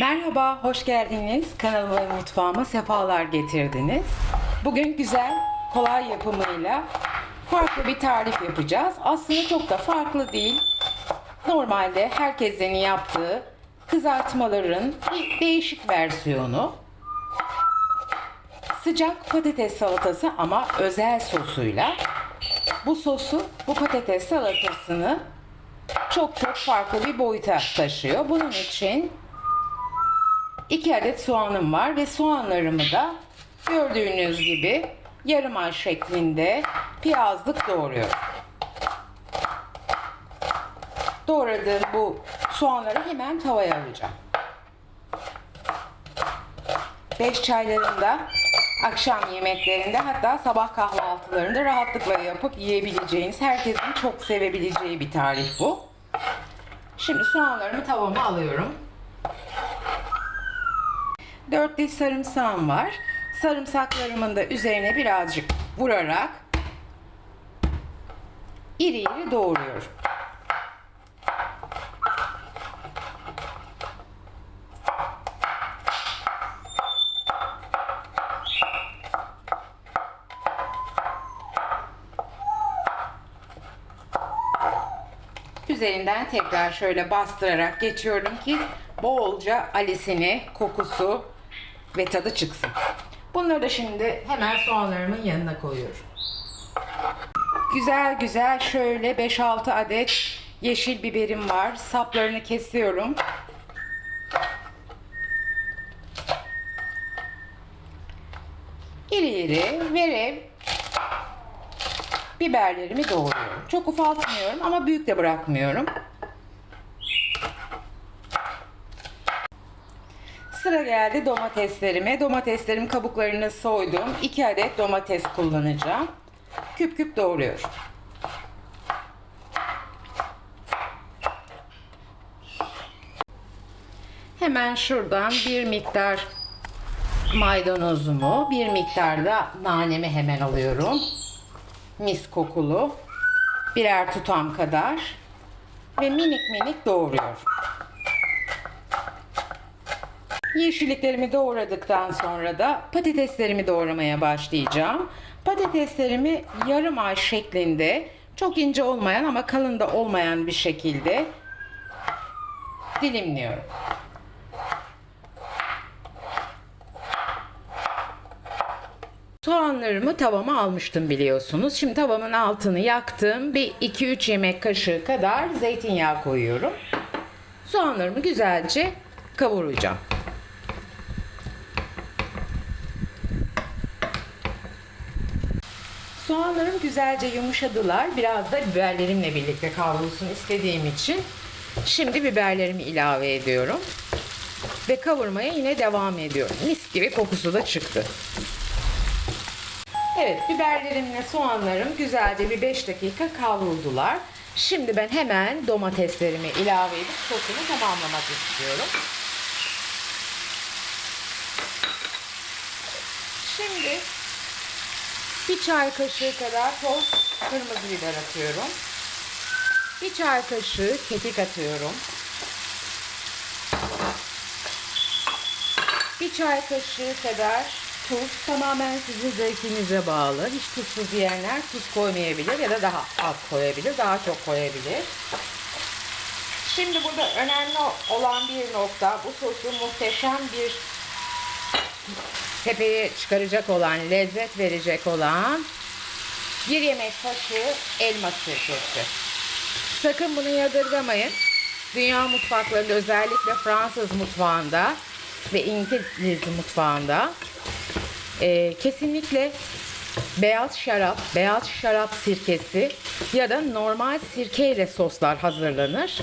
Merhaba, hoş geldiniz. Kanalıma ve mutfağıma sefalar getirdiniz. Bugün güzel, kolay yapımıyla farklı bir tarif yapacağız. Aslında çok da farklı değil. Normalde herkesin yaptığı kızartmaların bir değişik versiyonu. Sıcak patates salatası ama özel sosuyla. Bu sosu, bu patates salatasını çok çok farklı bir boyuta taşıyor. Bunun için 2 adet soğanım var ve soğanlarımı da gördüğünüz gibi yarım ay şeklinde piyazlık doğruyorum. Doğradığım bu soğanları hemen tavaya alacağım. 5 çaylarında, akşam yemeklerinde hatta sabah kahvaltılarında rahatlıkla yapıp yiyebileceğiniz, herkesin çok sevebileceği bir tarif bu. Şimdi soğanlarımı tavama alıyorum. 4 diş sarımsağım var. Sarımsaklarımın da üzerine birazcık vurarak iri iri doğruyorum. Üzerinden tekrar şöyle bastırarak geçiyorum ki bolca alisini, kokusu ve tadı çıksın. Bunları da şimdi hemen soğanlarımın yanına koyuyorum. Güzel güzel şöyle 5-6 adet yeşil biberim var. Saplarını kesiyorum. İri iri verev biberlerimi doğruyorum. Çok ufaltmıyorum ama büyük de bırakmıyorum. Sıra geldi domateslerime. Domateslerim kabuklarını soydum. 2 adet domates kullanacağım. Küp küp doğruyorum. Hemen şuradan bir miktar maydanozumu, bir miktar da nanemi hemen alıyorum. Mis kokulu. Birer tutam kadar ve minik minik doğruyorum. Yeşilliklerimi doğradıktan sonra da patateslerimi doğramaya başlayacağım. Patateslerimi yarım ay şeklinde çok ince olmayan ama kalın da olmayan bir şekilde dilimliyorum. Soğanlarımı tavama almıştım biliyorsunuz. Şimdi tavamın altını yaktım. Bir 2-3 yemek kaşığı kadar zeytinyağı koyuyorum. Soğanlarımı güzelce kavuracağım. Soğanlarım güzelce yumuşadılar. Biraz da biberlerimle birlikte kavrulsun istediğim için. Şimdi biberlerimi ilave ediyorum. Ve kavurmaya yine devam ediyorum. Mis gibi kokusu da çıktı. Evet biberlerimle soğanlarım güzelce bir 5 dakika kavruldular. Şimdi ben hemen domateslerimi ilave edip sosunu tamamlamak istiyorum. Şimdi bir çay kaşığı kadar toz kırmızı biber atıyorum. Bir çay kaşığı kekik atıyorum. Bir çay kaşığı kadar tuz. Tamamen sizin zevkinize bağlı. Hiç tuzsuz yiyenler tuz koymayabilir ya da daha az koyabilir, daha çok koyabilir. Şimdi burada önemli olan bir nokta bu sosu muhteşem bir tepeye çıkaracak olan, lezzet verecek olan bir yemek kaşığı elma sirkesi. Sakın bunu yadırgamayın. Dünya mutfaklarında özellikle Fransız mutfağında ve İngiliz mutfağında e, kesinlikle beyaz şarap, beyaz şarap sirkesi ya da normal sirke ile soslar hazırlanır.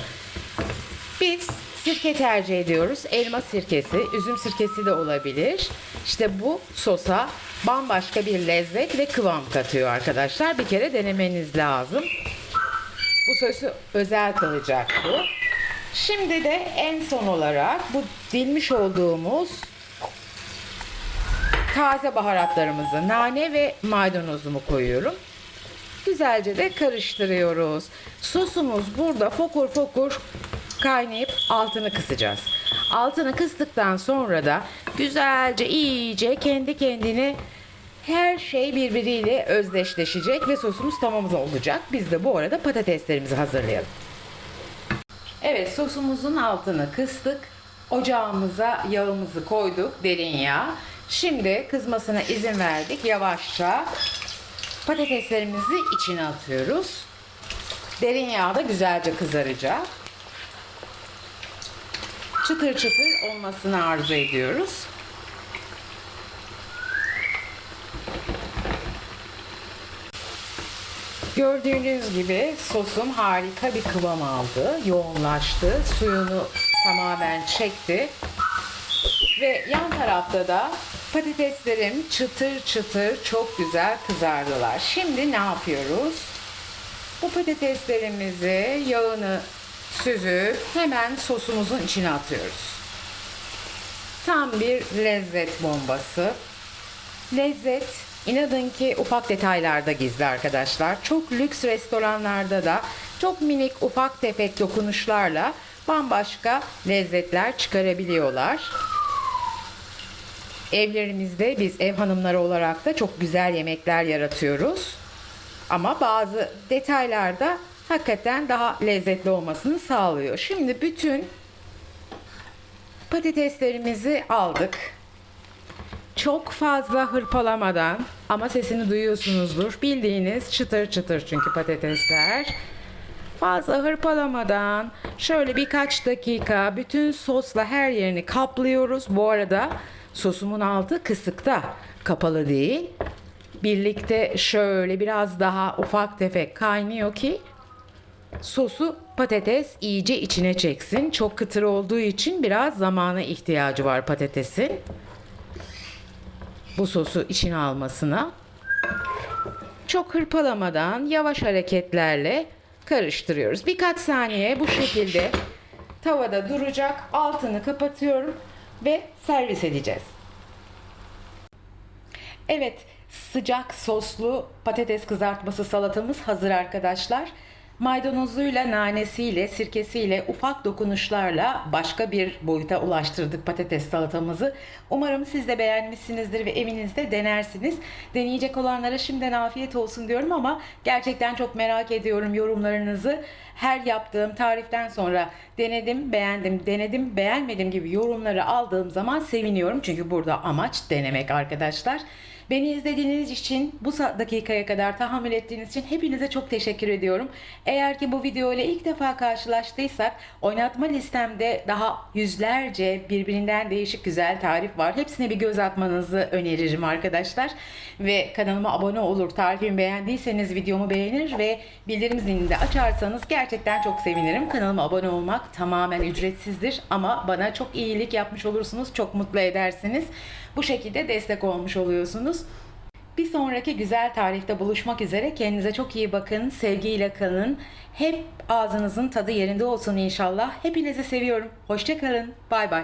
Biz sirke tercih ediyoruz. Elma sirkesi, üzüm sirkesi de olabilir. İşte bu sosa bambaşka bir lezzet ve kıvam katıyor arkadaşlar. Bir kere denemeniz lazım. Bu sosu özel kalacak bu. Şimdi de en son olarak bu dilmiş olduğumuz taze baharatlarımızı, nane ve maydanozumu koyuyorum. Güzelce de karıştırıyoruz. Sosumuz burada fokur fokur kaynayıp altını kısacağız. Altını kıstıktan sonra da güzelce iyice kendi kendine her şey birbiriyle özdeşleşecek ve sosumuz tamamız olacak. Biz de bu arada patateslerimizi hazırlayalım. Evet sosumuzun altını kıstık. Ocağımıza yağımızı koyduk derin yağ. Şimdi kızmasına izin verdik. Yavaşça patateslerimizi içine atıyoruz. Derin yağda güzelce kızaracak. Çıtır çıtır olmasını arzu ediyoruz. Gördüğünüz gibi sosum harika bir kıvam aldı. Yoğunlaştı. Suyunu tamamen çekti. Ve yan tarafta da patateslerim çıtır çıtır çok güzel kızardılar. Şimdi ne yapıyoruz? Bu patateslerimizi yağını süzüp hemen sosumuzun içine atıyoruz. Tam bir lezzet bombası. Lezzet inanın ki ufak detaylarda gizli arkadaşlar. Çok lüks restoranlarda da çok minik ufak tefek dokunuşlarla bambaşka lezzetler çıkarabiliyorlar. Evlerimizde biz ev hanımları olarak da çok güzel yemekler yaratıyoruz. Ama bazı detaylarda hakikaten daha lezzetli olmasını sağlıyor. Şimdi bütün patateslerimizi aldık. Çok fazla hırpalamadan ama sesini duyuyorsunuzdur. Bildiğiniz çıtır çıtır çünkü patatesler. Fazla hırpalamadan şöyle birkaç dakika bütün sosla her yerini kaplıyoruz. Bu arada sosumun altı kısıkta, kapalı değil. Birlikte şöyle biraz daha ufak tefek kaynıyor ki sosu patates iyice içine çeksin. Çok kıtır olduğu için biraz zamana ihtiyacı var patatesin. Bu sosu içine almasına. Çok hırpalamadan yavaş hareketlerle karıştırıyoruz. Birkaç saniye bu şekilde tavada duracak. Altını kapatıyorum ve servis edeceğiz. Evet, sıcak soslu patates kızartması salatamız hazır arkadaşlar. Maydanozuyla, nanesiyle, sirkesiyle, ufak dokunuşlarla başka bir boyuta ulaştırdık patates salatamızı. Umarım siz de beğenmişsinizdir ve evinizde denersiniz. Deneyecek olanlara şimdiden afiyet olsun diyorum ama gerçekten çok merak ediyorum yorumlarınızı. Her yaptığım tariften sonra denedim, beğendim, denedim, beğenmedim gibi yorumları aldığım zaman seviniyorum. Çünkü burada amaç denemek arkadaşlar. Beni izlediğiniz için bu dakikaya kadar tahammül ettiğiniz için hepinize çok teşekkür ediyorum. Eğer ki bu video ile ilk defa karşılaştıysak oynatma listemde daha yüzlerce birbirinden değişik güzel tarif var. Hepsine bir göz atmanızı öneririm arkadaşlar. Ve kanalıma abone olur, tarifimi beğendiyseniz videomu beğenir ve bildirim zilini de açarsanız gerçekten çok sevinirim. Kanalıma abone olmak tamamen ücretsizdir ama bana çok iyilik yapmış olursunuz, çok mutlu edersiniz. Bu şekilde destek olmuş oluyorsunuz. Bir sonraki güzel tarifte buluşmak üzere. Kendinize çok iyi bakın. Sevgiyle kalın. Hep ağzınızın tadı yerinde olsun inşallah. Hepinizi seviyorum. Hoşçakalın. Bay bay.